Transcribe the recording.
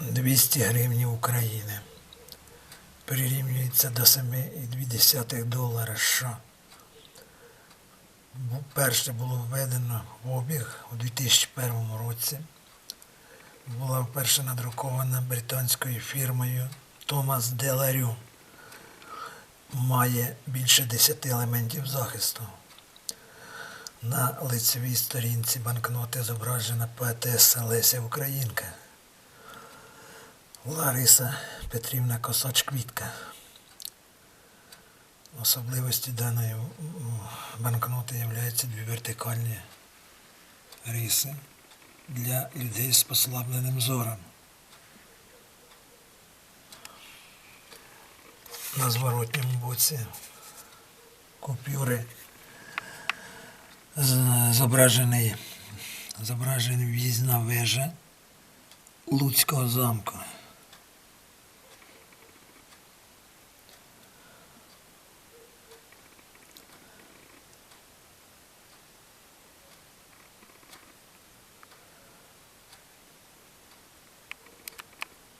200 гривнів України. Прирівнюється до 7,2 долара США. Перше було введено в обіг у 2001 році. Була вперше надрукована британською фірмою Томас Деларю. Має більше 10 елементів захисту. На лицевій сторінці банкноти зображена поетеса Леся Українка. Лариса Петрівна Косач-Квітка. Особливості даної банкноти являються дві вертикальні риси для людей з послабленим зором. На зворотньому боці купюри зображений, зображений в'їзна вежа Луцького замку.